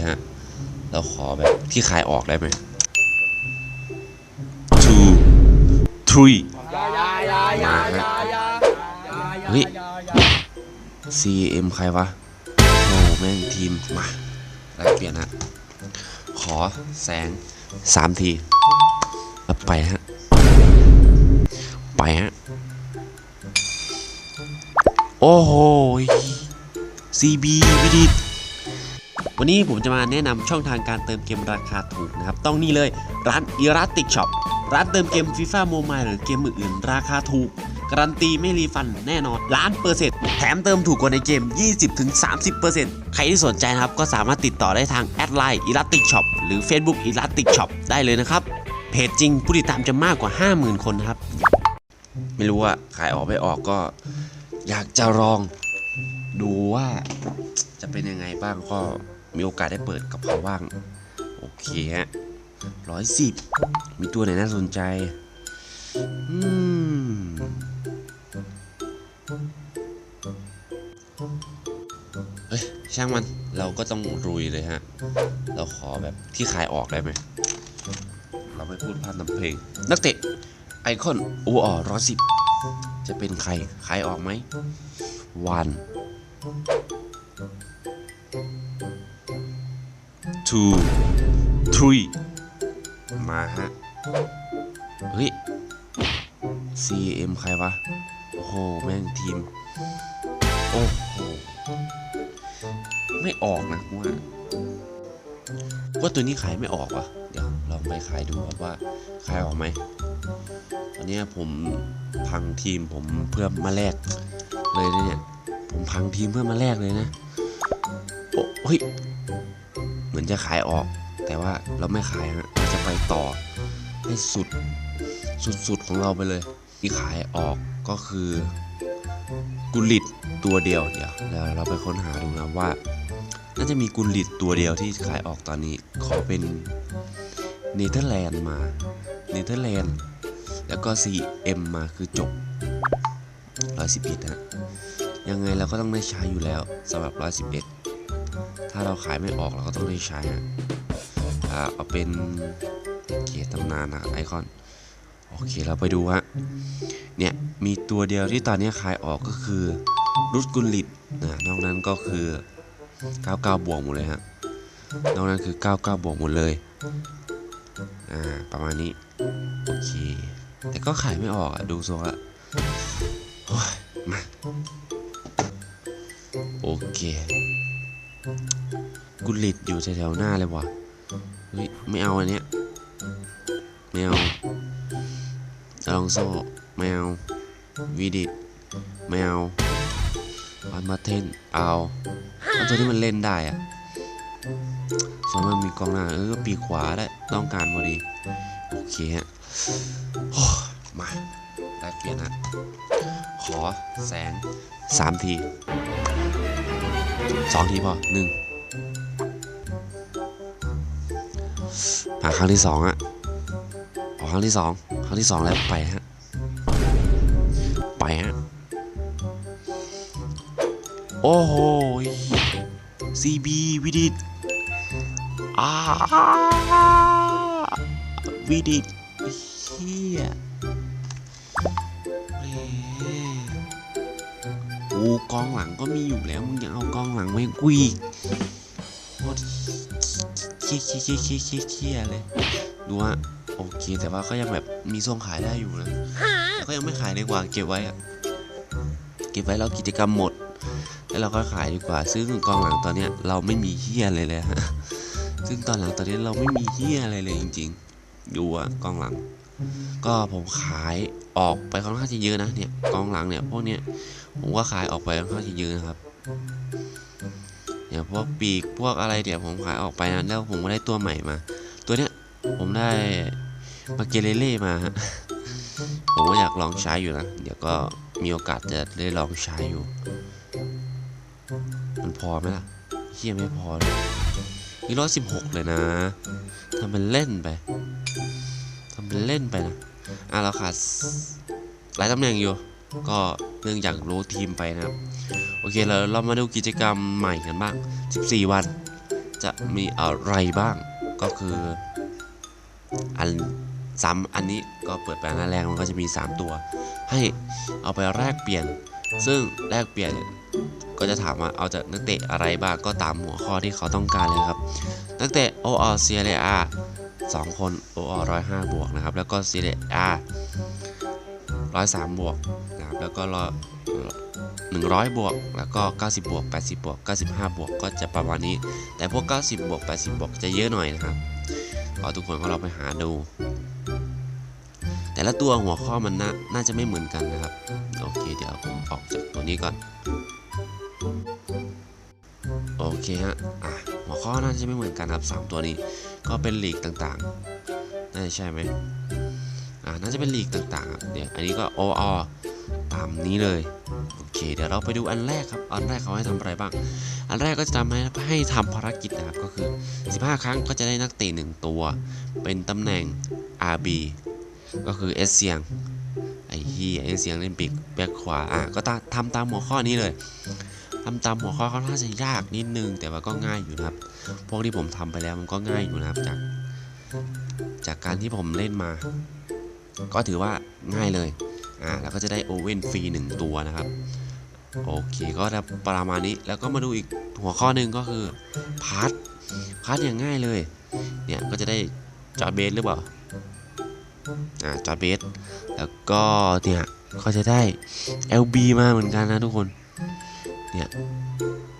เลยฮะ เราขอแบบที่ขายออกได้ไหม two three มาฮะเฮ้ย CM ใครวะโอ้แม่งทีม มาแลกเปลี่ยนฮะ ขอแสงสามทีแล้วไปฮะ ไปฮะ โอ้โห CB วิดิต วันนี้ผมจะมาแนะนำช่องทางการเติมเกมราคาถูกนะครับ ต้องนี่เลยร้านอ e r a t i c Shop ร้านเติมเกม FIFA Mobile หรือเกมอื่นๆ ราคาถูก การันตีไม่รีฟันแน่นอนล้านเปอร์เซ็นต์แถมเติมถูกกว่าในเกม 20-30%ใครที่สนใจนะครับ ก็สามารถติดต่อได้ทางแอดไลน์อ e r a t i c Shop หรือ Facebook e r a t i c Shop ได้เลยนะครับเพจจริงผู้ติดตามจะมากกว่า 50,000 คนนครับ ไม่รู้ว่าขายออกไม่ออกก็ อยากจะลองดูว่าจะเป็นยังไงบ้างก็ มีโอกาสได้เปิดกับเขาบ้าง โอเคฮะร้อยสิบมีตัวไหนน่าสนใจอืมเฮ้ย ช่างมันเราก็ต้องรุยเลยฮะ เราขอแบบที่ขายออกได้ไหม เราไม่พูดพร่ำทำเพลง นักเตะ ไอคอนโอออร้อยสิบจะเป็นใคร ขายออกไหม one two three มาฮะ เฮ้ย CM ใครวะ โอ้โห แม่งทีม โอ้โห ไม่ออกนะว่าว่าตัวนี้ขายไม่ออกวะเดี๋ยวลองไปขายดูครับว่าขายออกไหมตอนนี้ผมพังทีมผมเพื่อมาแลกเลยนะเนี่ย ผมพังทีมเพื่อมาแลกเลยนะ โอ้เฮ้ย มือนจะขายออก แต่ว่าเราไม่ขายฮะเราจะไปต่อให้สุดสุดๆของเราไปเลย ที่ขายออกก็คือกุลิตตัวเดียวเดี๋ยวเดี๋ยวเราไปค้นหาดูนะว่า น่าจะมีกุลิตตัวเดียวที่ขายออกตอนนี้ ขอเป็นเนเธอร์แลนด์มาเนเธอร์แลนด์แล้วก็ CM มาคือจบ 111ฮะยังไงเราก็ต้องได้ใช้อยู่แล้วสำหรับ 111 ถ้าเราขายไม่ออกเราก็ต้องได้ใช้ฮะอ่าเอาเป็นเกียรติตำนานนะไอคอน โอเคเราไปดูฮะ เนี่ยมีตัวเดียวที่ตอนนี้ขายออกก็คือรุดกุลลิตนะนอกนั้นก็คือ 99 บวกหมดเลยฮะ นอกนั้นคือ 99 บวกหมดเลย อ่า ประมาณนี้ โอเค แต่ก็ขายไม่ออกอะดูทรงละโอ้ยมาโอเค กุลลิตอยู่แถวๆหน้าเลยวะเฮ้ยไม่เอาอันเนี้ยไม่เอาอลองโซ่ไม่เอาวีดิตไม่เอาอันมาเทนเอาเอาตัวที่มันเล่นได้อะส่วนมันมีกองหน้าเออปีขวาได้ต้องการพอดี โอเคฮะมาได้เปลี่ยนนะขอแสงสามที สองทีพอหนึ่งมาครั้งที่สองอะออกครั้งที่สองครั้งที่สองแล้วไปฮะ ไปฮะ โอ้โห CB วิดิตอาวิดิต กองหลังก็มีอยู่แล้วมึงยังเอากองหลังไม่กูอีกโคตรเคี้ยเคี้ยเคี้ยเคี้ยเคี้ยเคี้ยเลยดูฮะโอเค แต่ว่าก็ยังแบบมีทรงขายได้อยู่นะแต่ก็ยังไม่ขายดีกว่าเก็บไว้อะเก็บไว้แล้วกิจกรรมหมด แล้วเราก็ขายดีกว่า ซึ่งกองหลังตอนเนี้ยเราไม่มีเฮียอะไรเลยฮะซึ่งตอนหลังตอนนี้เราไม่มีเฮียอะไรเลยจริง ๆ ดูอะกองหลัง ก็ผมขาย ออกไปค่อนข้างจะเยอะนะเนี่ยกองหลังเนี่ยพวกเนี้ยผมก็ขายออกไปค่อนข้างจะเยอะนะครับอย่างพวกปีกพวกอะไรเดี๋ยวผมขายออกไปนะแล้วผมก็ได้ตัวใหม่มา ตัวเนี้ยผมได้มาเกเรเล่มาฮะผมก็อยากลองใช้อยู่นะเดี๋ยวก็มีโอกาสจะได้ลองใช้อยู่ มันพอไหมล่ะเฮียไม่พอเลยนี่ร้อยสิบหกเลยนะทำเป็นเล่นไปทำเป็นเล่นไปนะ อะเราขาดหลายตำแหน่งอยู่ ก็เนื่องจากรู้ทีมไปนะครับ โอเคเราเรามาดูกิจกรรมใหม่กันบ้าง 14 วัน จะมีอะไรบ้าง ก็คืออันซ้ำอันนี้ก็เปิดไปหน้าแรกมันก็จะมี 3 ตัว ให้เอาไปแลกเปลี่ยน ซึ่งแลกเปลี่ยนก็จะถามว่าเอาจากนักเตะอะไรบ้างก็ตามหัวข้อที่เขาต้องการเลยครับ นักเตะโออเซียเรีย สองคนโออร้อยห้าบวกนะครับ แล้วก็เซียเรียร้อยสามบวกนะครับ แล้วก็รอหนึ่งร้อยบวก แล้วก็ 90 บวก 80 บวก 95 บวก ก็จะประมาณนี้ แต่พวก 90 บวก 80 บวก จะเยอะหน่อยนะครับก็ทุกคนก็ลองไปหาดู แต่ละตัวหัวข้อมันน่าน่าจะไม่เหมือนกันนะครับ โอเค เดี๋ยวผมออกจากตัวนี้ก่อน เคฮะอะหัวข้อน่าจะไม่เหมือนกันครับ 3 ตัวนี้ ก็เป็นลีกต่างๆ น่าจะใช่ไหมอ่าน่าจะเป็นลีกต่างๆครับเดี๋ยวอันนี้ก็โออตามนี้เลยโอเค เดี๋ยวเราไปดูอันแรกครับ อันแรกเขาให้ทำอะไรบ้าง อันแรกก็จะทำให้ให้ทำภารกิจนะครับ ก็คือ 15 ครั้งก็จะได้นักเตะหนึ่งตัว เป็นตำแหน่ง RB ก็คือเอสเซียงไอ้เฮียเอสเซียงเล่นปีกแบ็คขวา อะ ก็ตาทำตามหัวข้อนี้เลย ทำตามหัวข้อเขาน่าจะยากนิดนึง แต่ว่าก็ง่ายอยู่นะครับ พวกที่ผมทำไปแล้วมันก็ง่ายอยู่นะครับจาก จากการที่ผมเล่นมา ก็ถือว่าง่ายเลย อ่า แล้วก็จะได้โอเว่นฟรีหนึ่งตัวนะครับ โอเค ก็จะประมาณนี้ แล้วก็มาดูอีกหัวข้อหนึ่งก็คือพาร์ท พาร์ทอย่างง่ายเลย เนี่ยก็จะได้จอร์เบสหรือเปล่า อ่าจอร์เบส แล้วก็เนี่ยก็จะได้ LB มาเหมือนกันนะทุกคน เนี่ย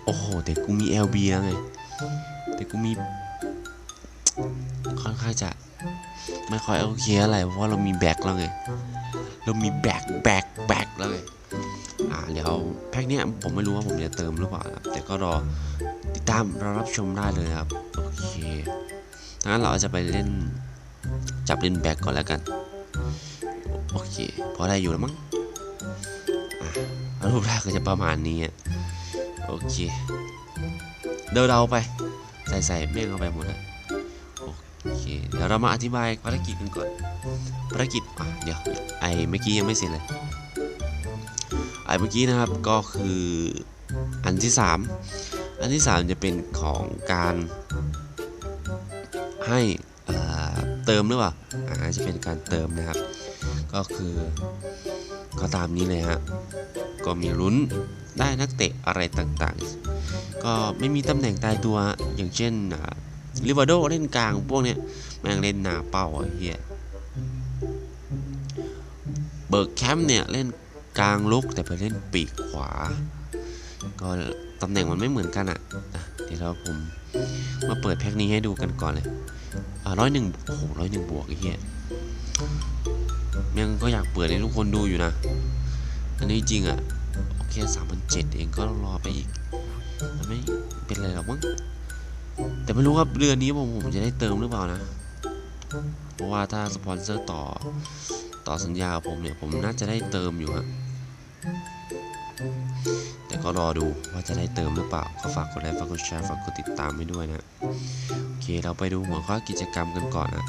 โอ้โห แต่กูมี LB แล้วไง แต่กูมี ค่อนข้างจะ ไม่ค่อยโอเคอะไร เพราะว่าเรามีแบ็คแล้วไง เรามีแบ็คแบ็คแบ็คแล้วไง อ่า เดี๋ยวแพ็คเนี้ยผมไม่รู้ว่าผมจะเติมหรือเปล่าแต่ก็รอติดตามเรารับชมได้เลยครับ โอเคงั้นเราจะไปเล่นจับเล่นแบ็คก่อนแล้วกัน โอเค พอได้อยู่แล้วมั้งอะรูปแรกก็จะประมาณนี้อะ โอเค เดาเดาๆไป ใส่ใส่เม่งเข้าไปหมดเลยโอเค เดี๋ยวเรามาอธิบายภารกิจกันก่อน ภารกิจอะเดี๋ยว ไอเมื่อกี้ยังไม่เสร็จเลย ไอเมื่อกี้นะครับก็คืออันที่ 3 อันที่ 3 จะเป็นของการให้เติมหรือเปล่าอ่าจะเป็นการเติมนะครับ ก็คือก็ตามนี้เลยฮะ ก็มีลุ้น ได้นักเตะอะไรต่างๆ ก็ไม่มีตำแหน่งตายตัวอย่างเช่นลิวาโดเล่นกลางพวกเนี้ยแม่งเล่นหนาเป้าเหี้ยเบิร์กแคมป์เนี่ยเล่นกลางลุกแต่ไปเล่นปีกขวา ก็ตำแหน่งมันไม่เหมือนกันอะ่ะเดี๋ยวเราผมมาเปิดแพ็คนี้ให้ดูกันก่อนเลยร้อยหนึ่งโอ้โหร้อยหนึ่งบวกเหี้ยยังก็อยากเปิดให้ทุกคนดูอยู่นะ อันนี้จริงอะ่ะ โอเคสามพันเจ็ดเองก็รอไปอีกมันไม่เป็นไรหรอกมั้งแต่ไม่รู้ครับเดือนนี้ผมผมจะได้เติมหรือเปล่านะ เพราะว่าถ้าสปอนเซอร์ต่อต่อสัญญาผมเนี่ยผมน่าจะได้เติมอยู่ฮะแต่ก็รอดูว่าจะได้เติมหรือเปล่าก็ฝากกดไลค์ฝากกดแชร์ฝากกดติดตามให้ด้วยนะโอเคเราไปดูหัวข้อกิจกรรมกันก่อนนะ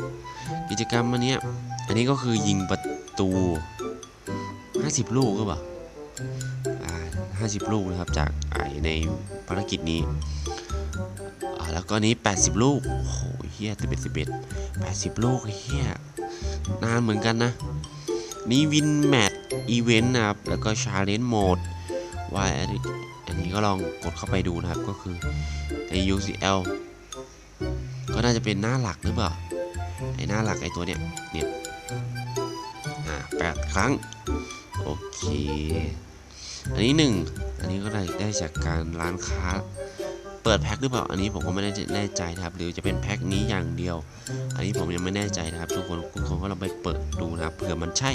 กิจกรรมอันเนี้ยอันนี้ก็คือยิงประตู 50 ลูกก็เปล่าอ่า 50 ลูกนะครับ จากไอในภารกิจนี้แล้วก็นี้ 80 ลูก โอ้โหเฮีย11 11 80ลูกเฮียนานเหมือนกันนะ นี่วินแมทอีเวนต์นะครับ แล้วก็ชาเลนจ์โหมดว่าอันนี้ก็ลองกดเข้าไปดูนะครับ ก็คือใน UCL ก็น่าจะเป็นหน้าหลักหรือเปล่า ไอหน้าหลักไอตัวเนี้ย เนี่ย อ่าแปดครั้ง โอเค อันนี้หนึ่งอันนี้ก็ได้ได้จากการร้านค้า เปิดแพ็คหรือเปล่า อันนี้ผมก็ไม่แน่ใจแน่ใจนะครับ หรือจะเป็นแพ็คนี้อย่างเดียว อันนี้ผมยังไม่แน่ใจนะครับ ทุกคนทุกคนก็ลองไปเปิดดูนะครับเผื่อมันใช่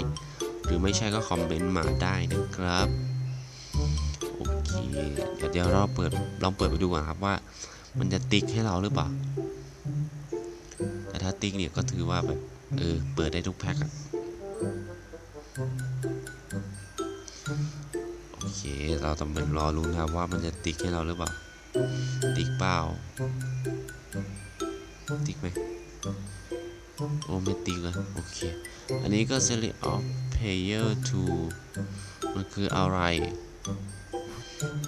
หรือไม่ใช่ก็คอมเมนต์มาได้นะครับโอเคเดี๋ยวเดี๋ยวเราเปิดลองเปิดไปดูก่อนครับว่า มันจะติ๊กให้เราหรือเปล่า แต่ถ้าติ๊กเนี่ยก็ถือว่าแบบเออเปิดได้ทุกแพ็คอะ เค เราต้องเป็นรอรุ้นครับว่ามันจะติ๊กให้เราหรือเปล่า ติ๊กเปล่า ติ๊กไหมโอ้ไม่ติ๊กเลยโอเค อันนี้ก็ select of player to มันคืออะไร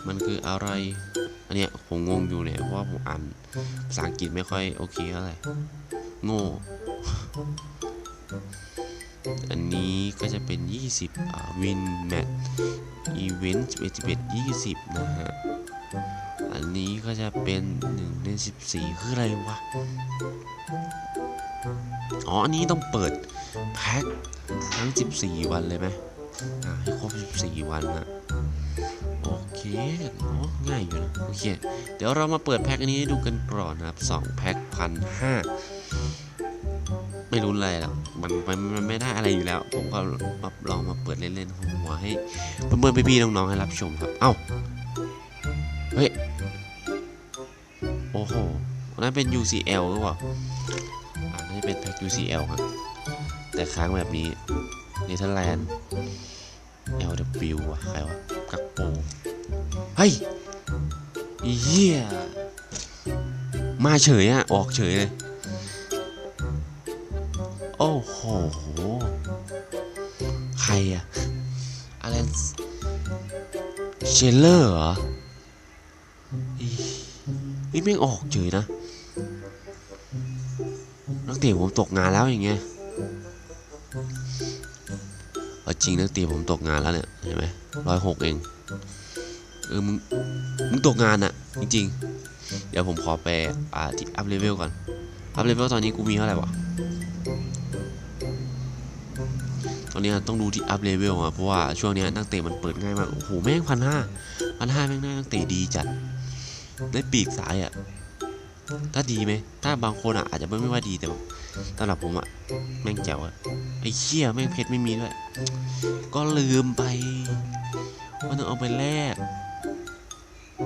มันคืออะไร อันเนี้ยผมงงอยู่เนี่ย เพราะว่าผมอ่านภาษาอังกฤษไม่ค่อยโอเคเท่าไหร่โง่ อันนี้ก็จะเป็น 20อ่าวินแมทอีเวนต์11 11 20 นะฮะ อันนี้ก็จะเป็น 1 ใน 14 คืออะไรวะ อ๋อ อันนี้ต้องเปิด แพ็คทั้ง 14 วันเลยไหมอ่าให้ครบ 14 วันนะโอเคอ๋อง่ายอยู่นะ โอเค เดี๋ยวเรามาเปิดแพ็คอันนี้ดูกันก่อนนะครับ2แพ็คพันห้า ไม่รู้อะไรหรอกมันมันมันไม่ได้อะไรอยู่แล้ว ผมก็มาลองมาเปิดเล่นๆหัวให้เพื่อนๆพี่ๆน้องๆให้รับชมครับ เอ้า เฮ้ย โอ้โหนั่นเป็น UCL หรือเปล่าอ่าน่าจะเป็นแพ็ค UCL ครับ แต่ค้างแบบนี้เนเธอร์แลนด์ LW อะใครวะ กักโปเฮ้ยเหี้ยมาเฉยอะออกเฉยเลย โอ้โห ใครอะอะไรเชลเลอร์เหรออีนี่แม่ออกเฉยนะ นักเตะผมตกงานแล้วอย่างเงี้ยจริงนักเตะผมตกงานแล้วเนี่ยเห็นไหมร้อยหกเอง เออมึงมึงตกงานอะจริง ๆ เดี๋ยวผมขอไปอ่าที่อัพเลเวลก่อน อัพเลเวลตอนนี้กูมีเท่าไหร่วะ อนนี้ต้องดูที่อัพเลเวลอะเพราะว่าช่วงนี้นักเตะมันเปิดง่ายมาก โอ้โห แม่งพันห้าพันห้าแม่งได้นักเตะดีจัด ได้ปีกซ้ายอะถ้าดีไหม ถ้าบางคนอะอาจจะไม่ไม่ว่าดีแต่สำหรับผมอะแม่งแจ๋วอะไอ้เชี่ยแม่งเพชรไม่มีด้วย ก็ลืมไปว่าต้องเอาไปแลกโ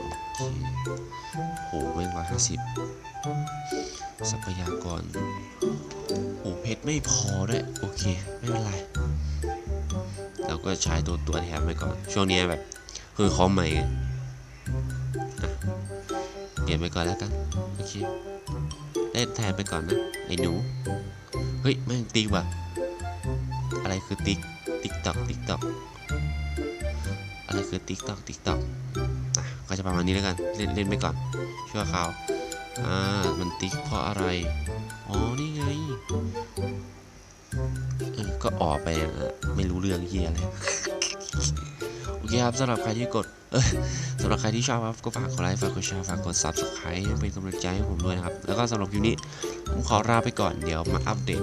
อเคโหแม่งร้อยห้าสิบทรัพยากร โอ้เพชรไม่พอด้วยโอเค ไม่เป็นไร เราก็ใช้ตัวตัวแถมไปก่อน ช่วงนี้แบบคือคอมใหม่ไงอะเปลี่ยนไปก่อนแล้วกันโอเคเล่นแทนไปก่อนนะไอ้หนูเฮ้ยแม่งติ๊กว่ะอะไรคือติ๊กติ๊กตอกติ๊กตอกอะไรคือติ๊กตอกติ๊กตอกอะก็จะประมาณนี้แล้วกันเล่นเล่นไปก่อนชั่วคราวอ่ามันติ๊กเพราะอะไร อ๋อ นี่ไง เออ ก็ออกไปนะไม่รู้เรื่องเฮียอะไร โอเคครับสำหรับใครที่กดสำหรับใครที่ชอบครับก็ฝากกดไลค์ ฝากกดแชร์ ฝากกด subscribe เป็นกำลังใจให้ผมด้วยนะครับ แล้วก็สำหรับคลิปนี้ ผมขอลาไปก่อน เดี๋ยวมาอัปเดต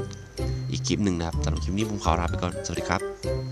อีกคลิปหนึ่งนะครับสำหรับคลิปนี้ผมขอลาไปก่อน สวัสดีครับ